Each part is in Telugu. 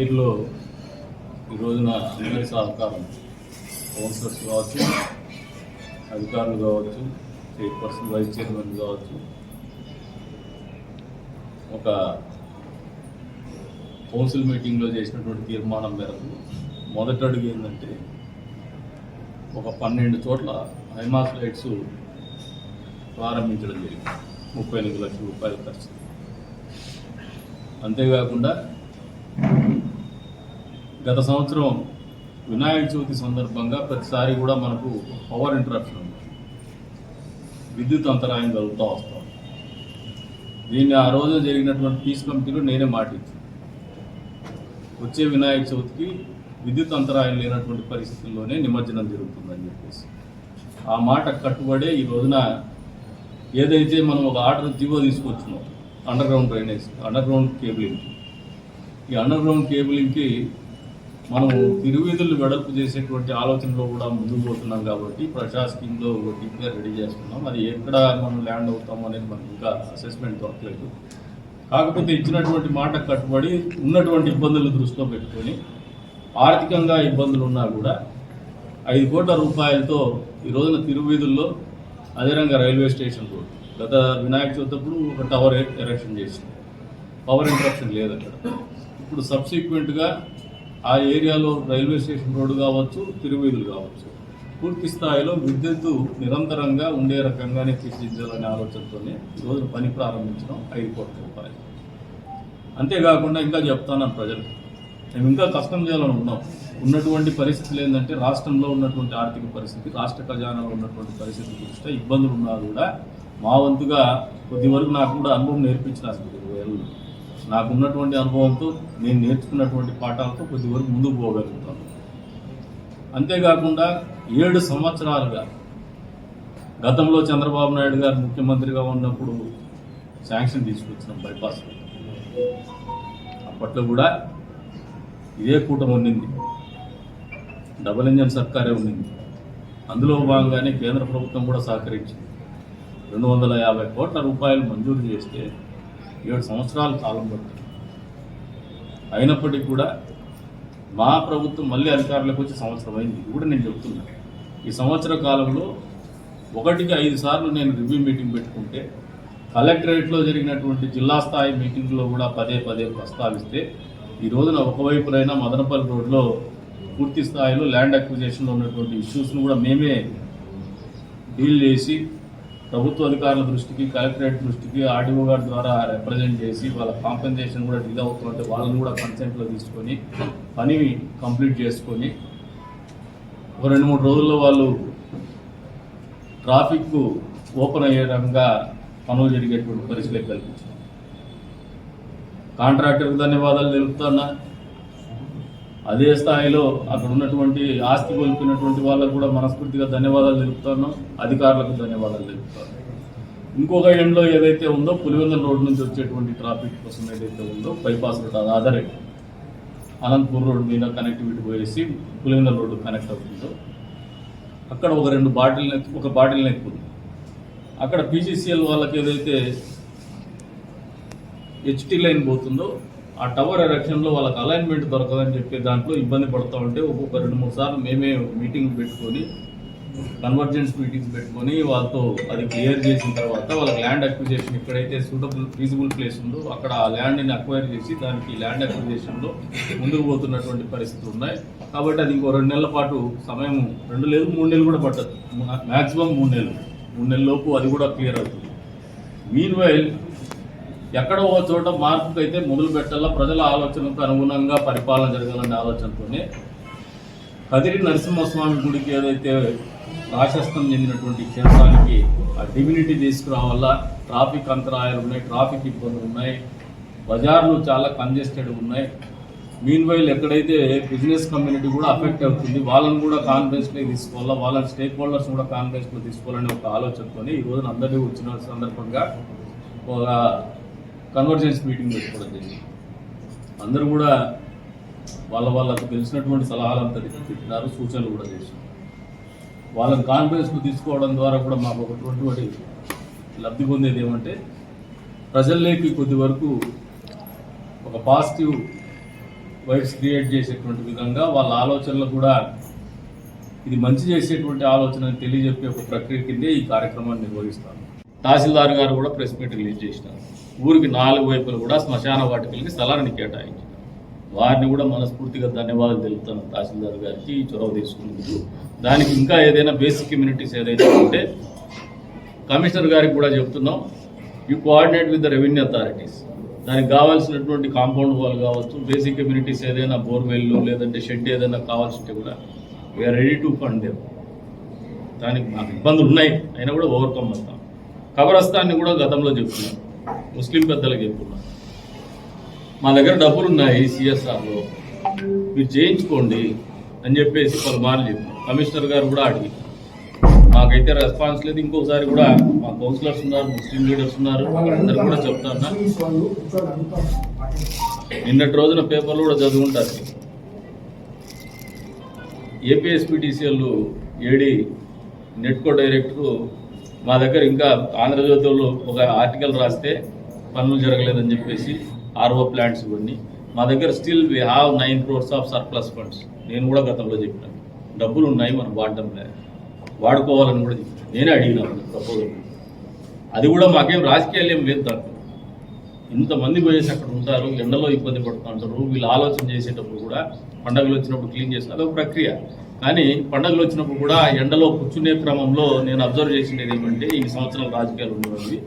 మందిర్లో ఈ రోజున అందరి సహకారం కౌన్సిలర్స్ కావచ్చు అధికారులు కావచ్చు చైర్పర్సన్ వైస్ చైర్మన్ కావచ్చు. ఒక కౌన్సిల్ మీటింగ్లో చేసినటువంటి తీర్మానం మేరకు మొదటి అడుగు ఏంటంటే ఒక పన్నెండు చోట్ల హైమాస్ లైట్స్ ప్రారంభించడం జరిగింది. ముప్పై ఎనిమిది లక్షల రూపాయల ఖర్చు. అంతేకాకుండా గత సంవత్సరం వినాయక చవితి సందర్భంగా ప్రతిసారి కూడా మనకు పవర్ ఇంటరప్షన్ ఉంది. విద్యుత్ అంతరాయం కలుగుతూ వస్తాం దీన్ని ఆ రోజు జరిగినటువంటి పీస్ కమిటీలో నేనే మాటించాను వచ్చే వినాయక చవితికి విద్యుత్ అంతరాయం లేనటువంటి పరిస్థితుల్లోనే నిమజ్జనం జరుగుతుందని చెప్పేసి. ఆ మాట కట్టుబడే ఈ రోజున ఏదైతే మనం ఒక ఆర్డర్ జీవో తీసుకొచ్చినాం underground drainage underground cabling ఈ అండర్ గ్రౌండ్ కేబులింగ్కి మనం తిరువీధులు వెడల్పు చేసేటువంటి ఆలోచనలో కూడా ముందుకు పోతున్నాం కాబట్టి ప్రజా స్కీమ్లో ఒక టీపీఆర్ రెడీ చేస్తున్నాం. అది ఎక్కడ మనం ల్యాండ్ అవుతాం అనేది మనకి ఇంకా అసెస్మెంట్ దొరకలేదు. కాకపోతే ఇచ్చినటువంటి మాట కట్టుబడి ఉన్నటువంటి ఇబ్బందులు దృష్టిలో పెట్టుకొని ఆర్థికంగా ఇబ్బందులు ఉన్నా కూడా ఐదు కోట్ల రూపాయలతో ఈ రోజున తిరువీధుల్లో అదేవిధంగా రైల్వే స్టేషన్ రోడ్ గత వినాయక చవితి అప్పుడు ఒక టవర్ ఎరక్షన్ చేసింది. పవర్ ఇంటరప్షన్ లేదు అక్కడ. ఇప్పుడు సబ్సిక్వెంట్గా ఆ ఏరియాలో రైల్వే స్టేషన్ రోడ్డు కావచ్చు తిరువీధులు కావచ్చు. పూర్తి స్థాయిలో విద్యుత్తు నిరంతరంగా ఉండే రకంగానే తీర్చిదిద్దాలనే ఆలోచనతోనే ఈరోజు పని ప్రారంభించడం ఐదు కోట్ల రూపాయలు అంతేకాకుండా ఇంకా చెప్తాను ప్రజలు మేము ఇంకా కష్టం చేయాలని ఉన్నాం. ఉన్నటువంటి పరిస్థితులు ఏంటంటే రాష్ట్రంలో ఉన్నటువంటి ఆర్థిక పరిస్థితి రాష్ట్ర ఖజానాలో ఉన్నటువంటి పరిస్థితి దృష్ట్యా ఇబ్బందులు ఉన్నా కూడా మా వంతుగా కొద్ది వరకు నాకు కూడా అనుభవం నేర్పించిన అసలు ఇరవై నాకున్నటువంటి నాకు ఉన్నటువంటి అనుభవంతో నేను నేర్చుకున్నటువంటి పాఠాలతో కొద్దివరకు ముందుకు పోగలుగుతాను. అంతేకాకుండా ఏడు సంవత్సరాలుగా గతంలో చంద్రబాబు నాయుడు గారు ముఖ్యమంత్రిగా ఉన్నప్పుడు శాంక్షన్ తీసుకొచ్చిన బైపాస్ అప్పట్లో కూడా ఇదే కూటమి ఉండింది డబుల్ ఇంజన్ సర్కారే ఉండింది అందులో భాగంగానే కేంద్ర ప్రభుత్వం కూడా సహకరించింది. రెండు వందల యాభై కోట్ల రూపాయలు మంజూరు చేస్తే ఏడు సంవత్సరాల కాలం పట్టింది అయినప్పటికీ కూడా మా ప్రభుత్వం మళ్ళీ అధికారులకు వచ్చి సంవత్సరం అయింది. ఇది కూడా నేను చెప్తున్నా. ఈ సంవత్సర కాలంలో ఒకటికి ఐదు సార్లు నేను రివ్యూ మీటింగ్ పెట్టుకుంటే కలెక్టరేట్లో జరిగినటువంటి జిల్లా స్థాయి మీటింగ్లో కూడా పదే పదే ప్రస్తావిస్తే ఈ రోజున ఒకవైపునైనా మదనపల్లి రోడ్లో పూర్తి స్థాయిలో ల్యాండ్ అక్విజేషన్లో ఉన్నటువంటి ఇష్యూస్ను కూడా మేమే డీల్ చేసి ప్రభుత్వ అధికారుల దృష్టికి కలెక్టరేట్ దృష్టికి ఆర్డీఓ గారి ద్వారా రిప్రజెంట్ చేసి వాళ్ళ కాంపెన్సేషన్ కూడా డిలే అవుతుంటే వాళ్ళని కూడా కన్సెంట్లో తీసుకొని పని కంప్లీట్ చేసుకొని ఒక రెండు మూడు రోజుల్లో వాళ్ళు ట్రాఫిక్ ఓపెన్ అయ్యే రకంగా పనులు జరిగేటువంటి పరిస్థితులు కల్పించారు. కాంట్రాక్టర్కి ధన్యవాదాలు తెలుపుతున్నా అదే స్థాయిలో అక్కడ ఉన్నటువంటి ఆస్తి కోల్పోయినటువంటి వాళ్ళకు కూడా మనస్ఫూర్తిగా ధన్యవాదాలు తెలుపుతాను. అధికారులకు ధన్యవాదాలు తెలుపుతాను. ఇంకొక ఎండ్లో ఏదైతే ఉందో పులివెందుల రోడ్ నుంచి వచ్చేటువంటి ట్రాఫిక్ కోసం ఏదైతే ఉందో బైపాస్ రోడ్ అది ఆధారే అనంతపూర్ రోడ్ మీద కనెక్టివిటీ పోయేసి పులివెందుల రోడ్డు కనెక్ట్ అవుతుందో. అక్కడ ఒక రెండు బాటిల్ ఒక బాటిల్ నెక్కుంది అక్కడ పీజీసీఎల్ వాళ్ళకి ఏదైతే హెచ్టీ లైన్ పోతుందో ఆ టవర్ ఎరక్షన్లో వాళ్ళకి అలైన్మెంట్ దొరకదని చెప్పి దాంట్లో ఇబ్బంది పడుతూ ఉంటే ఒక్కొక్క రెండు మూడు సార్లు మేమే మీటింగ్ పెట్టుకొని కన్వర్జెన్స్ మీటింగ్స్ పెట్టుకొని వాళ్ళతో అది క్లియర్ చేసిన తర్వాత వాళ్ళకి ల్యాండ్ అక్విజేషన్ ఎక్కడైతే సూటబుల్ ఫీజిబుల్ ప్లేస్ ఉందో అక్కడ ఆ ల్యాండ్ని అక్వైర్ చేసి దానికి ల్యాండ్ అక్విజేషన్లో ముందుకు పోతున్నటువంటి పరిస్థితులు ఉన్నాయి. కాబట్టి అది ఇంకో రెండు నెలల పాటు సమయం రెండు లేదు మూడు నెలలు కూడా పట్టదు. మ్యాక్సిమం మూడు నెలలు. మూడు నెలల లోపు అది కూడా క్లియర్ అవుతుంది. మీన్ వైల్ ఎక్కడో ఒక చోట మార్పుకు అయితే మొదలు పెట్టాలా? ప్రజల ఆలోచనకు అనుగుణంగా పరిపాలన జరగాలనే ఆలోచనతోనే కదిరి నరసింహస్వామి గుడికి ఏదైతే రాశస్థం చెందినటువంటి క్షేత్రానికి ఆ డివినిటీ తీసుకురావాలా? ట్రాఫిక్ అంతరాయాలు ఉన్నాయి ట్రాఫిక్ ఇబ్బందులు ఉన్నాయి బజార్లు చాలా కంజెస్టెడ్ ఉన్నాయి. మీన్ వైల్ ఎక్కడైతే బిజినెస్ కమ్యూనిటీ కూడా అఫెక్ట్ అవుతుంది వాళ్ళని కూడా కాన్ఫరెన్స్లో తీసుకోవాలా? వాళ్ళని స్టేక్ హోల్డర్స్ కూడా కాన్ఫరెన్స్లో తీసుకోవాలనే ఒక ఆలోచనతో ఈ రోజున అందరినీ వచ్చిన సందర్భంగా ఒక కన్వర్జెన్స్ మీటింగ్ పెట్టుకోవడం జరిగింది. అందరూ కూడా వాళ్ళ వాళ్ళకు తెలిసినటువంటి సలహాలు అంతా చెప్పినారు సూచనలు కూడా చేశారు. వాళ్ళని కాన్ఫరెన్స్కు తీసుకోవడం ద్వారా కూడా మాకు ఒకటువంటి లబ్ధి పొందేది ఏమంటే ప్రజల్లోకి కొద్ది వరకు ఒక పాజిటివ్ వైబ్స్ క్రియేట్ చేసేటువంటి విధంగా వాళ్ళ ఆలోచనలు కూడా ఇది మంచి చేసేటువంటి ఆలోచనని తెలియజెప్పే ఒక ప్రక్రియ కిందే ఈ కార్యక్రమాన్ని నిర్వహిస్తాను తహసీల్దార్ గారు కూడా ప్రెస్ మీట్ రిలీజ్ చేసినారు. ఊరికి నాలుగు వైపులు కూడా శ్మశాన వాటికలకి స్థలాన్ని కేటాయించారు. వారిని కూడా మనస్ఫూర్తిగా ధన్యవాదాలు తెలుపుతాను తహసీల్దార్ గారికి ఈ చొరవ తీసుకున్నందుకు. దానికి ఇంకా ఏదైనా బేసిక్ కమ్యూనిటీస్ ఏదైతే ఉంటే కమిషనర్ గారికి కూడా చెప్తున్నాం. You coordinate with the revenue authorities. దానికి కావాల్సినటువంటి కాంపౌండ్ వాల్ కావచ్చు బేసిక్ కమ్యూనిటీస్ ఏదైనా బోర్వెల్లు లేదంటే షెడ్ ఏదైనా కావాల్సింటే కూడా వీఆర్ రెడీ టు ఫండ్ దేవ్ దానికి మాకు ఇబ్బందులు ఉన్నాయి. అయినా కూడా ఓవర్కమ్ అవుతాం కబరస్థాన్ని కూడా గతంలో చెప్తున్నాం. ముస్లిం పెద్దలకు చెప్తున్నాం. మా దగ్గర డబ్బులు ఉన్నాయి సిఎస్ఆర్లో. మీరు చేయించుకోండి అని చెప్పేసి పలుమార్లు చెప్పారు. కమిషనర్ గారు కూడా అడిగి మాకైతే రెస్పాన్స్ లేదు. ఇంకోసారి కూడా మా కౌన్సిలర్స్ ఉన్నారు ముస్లిం లీడర్స్ ఉన్నారు. అందరు కూడా చెప్తాను నిన్నటి రోజున పేపర్లు కూడా చదువుంటారు. ఏపీఎస్పీటీసీఎల్ ఏడి నెట్కో డైరెక్టర్ మా దగ్గర ఇంకా ఆంధ్రజ్యోతిలో ఒక ఆర్టికల్ రాస్తే పనులు జరగలేదని చెప్పేసి ఆర్ఓ ప్లాంట్స్ ఇవన్నీ మా దగ్గర still we have nine crores of surplus funds నేను కూడా గతంలో చెప్పినాను డబ్బులు ఉన్నాయి మనం వాడటం లేదు వాడుకోవాలని కూడా చెప్పాను. నేనే అడిగినాను ప్రపోజల్. అది కూడా మాకేం రాజకీయాలు ఏం లేదు దాంట్లో ఇంతమంది పోయేసి అక్కడ ఉంటారు ఎండలో ఇబ్బంది పడుతుంటారు వీళ్ళు ఆలోచన చేసేటప్పుడు కూడా పండగలు వచ్చినప్పుడు క్లీన్ చేసిన అదొక ప్రక్రియ. కానీ పండుగలు వచ్చినప్పుడు కూడా ఆ ఎండలో కూర్చునే క్రమంలో నేను అబ్జర్వ్ చేసింది ఏమంటే ఈ సంవత్సరం రాజకీయాలు ఉండేవాళ్ళు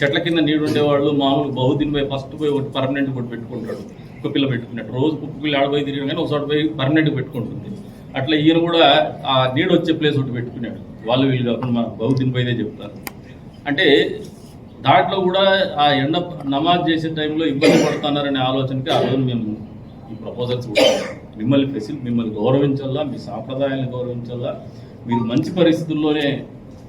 చెట్ల కింద నీడు ఉండేవాళ్ళు మామూలు బహుదిన్ పోయి ఫస్ట్ పోయి ఒకటి పర్మనెంట్ ఒకటి పెట్టుకుంటాడు కుక్క పిల్ల పెట్టుకున్నట్టు రోజు కుక్క పిల్ల ఆడపోయి తిరిగిన కానీ ఒకసారి పోయి పర్మనెంట్ పెట్టుకుంటుంది. అట్లా ఈయన కూడా ఆ నీడు వచ్చే ప్లేస్ ఒకటి పెట్టుకున్నాడు. వాళ్ళు వీళ్ళు కాకుండా మన బహుదిన్ పోయిదే చెప్తారు. అంటే దాంట్లో కూడా ఆ ఎండ నమాజ్ చేసే టైంలో ఇబ్బంది పడుతున్నారనే ఆలోచనకి ఆ రోజు మేము ఈ ప్రపోజల్స్ కూడా మిమ్మల్ని ఫెసిల్ మిమ్మల్ని గౌరవించాలా మీ సాంప్రదాయాలను గౌరవించాలా మీరు మంచి పరిస్థితుల్లోనే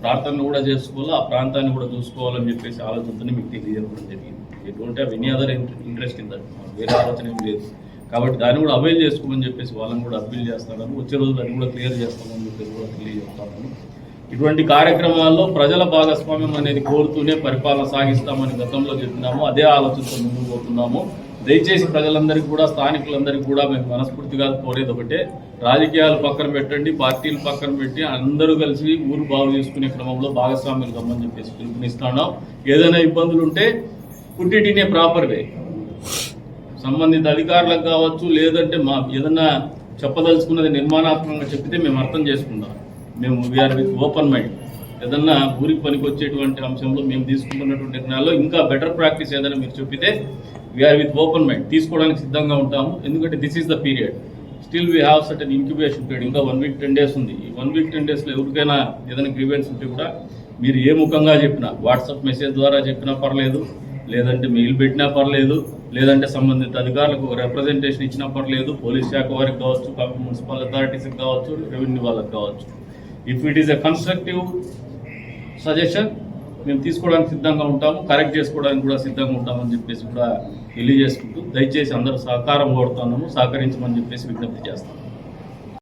ప్రార్థనలు కూడా చేసుకోవాలా ఆ ప్రాంతాన్ని కూడా చూసుకోవాలని చెప్పేసి ఆలోచనతోనే మీకు తెలియజేయడం జరిగింది. ఎటువంటి any other interest in that వేరే ఆలోచన ఏం లేదు. కాబట్టి దాన్ని కూడా అవైల్ చేసుకోమని చెప్పేసి వాళ్ళని కూడా అప్పీల్ చేస్తాను వచ్చే రోజులు అది కూడా క్లియర్ చేస్తామని చెప్పేసి కూడా తెలియజేస్తాను ఇటువంటి కార్యక్రమాల్లో ప్రజల భాగస్వామ్యం అనేది కోరుతూనే పరిపాలన సాగిస్తామని గతంలో చెప్పినాము అదే ఆలోచనతో ముందుకు పోతున్నాము. దయచేసి ప్రజలందరికీ కూడా స్థానికులందరికీ కూడా మేము మనస్ఫూర్తిగా కోరేది ఒకటే. రాజకీయాలు పక్కన పెట్టండి పార్టీలు పక్కన పెట్టి అందరూ కలిసి ఊరు బాగు చేసుకునే క్రమంలో భాగస్వామ్యులు కమ్మని చెప్పేసి పిలుపునిస్తున్నాం. ఏదైనా ఇబ్బందులు ఉంటే పుట్టిటినే ప్రాపర్ వే. సంబంధిత అధికారులకు కావచ్చు లేదంటే మా ఏదన్నా చెప్పదలుచుకున్నది నిర్మాణాత్మకంగా చెప్తే మేము అర్థం చేసుకుంటాం. మేము వీఆర్ విత్ ఓపెన్ మైండ్ ఏదన్నా ఊరికి పనికొచ్చేటువంటి అంశంలో మేము తీసుకుంటున్నటువంటి నిర్ణయాల్లో ఇంకా బెటర్ ప్రాక్టీస్ ఏదైనా మీరు చెప్పితే వీఆర్ విత్ ఓపెన్ మైండ్ తీసుకోవడానికి సిద్ధంగా ఉంటాము. ఎందుకంటే this is the period still we have certain incubation period ఇంకా వన్ వీక్ టెన్ డేస్ ఉంది. ఈ వన్ వీక్ టెన్ డేస్లో ఎవరికైనా ఏదైనా గ్రీవెన్స్ ఉంటే కూడా మీరు ఏ ముఖంగా చెప్పినా వాట్సాప్ మెసేజ్ ద్వారా చెప్పినా పర్లేదు లేదంటే మెయిల్ పెట్టినా పర్లేదు లేదంటే సంబంధిత అధికారులకు రిప్రజెంటేషన్ ఇచ్చినా పర్లేదు పోలీస్ శాఖ వారికి కావచ్చు మున్సిపల్ అథారిటీస్కి కావచ్చు రెవెన్యూ వాళ్ళకి కావచ్చు. If it is a constructive suggestion. మేము తీసుకోవడానికి సిద్ధంగా ఉంటాము కరెక్ట్ చేసుకోవడానికి కూడా సిద్ధంగా ఉంటామని చెప్పేసి కూడా తెలియజేసుకుంటూ దయచేసి అందరూ సహకారం కోరుతున్నాము సహకరించమని చెప్పేసి విజ్ఞప్తి చేస్తాము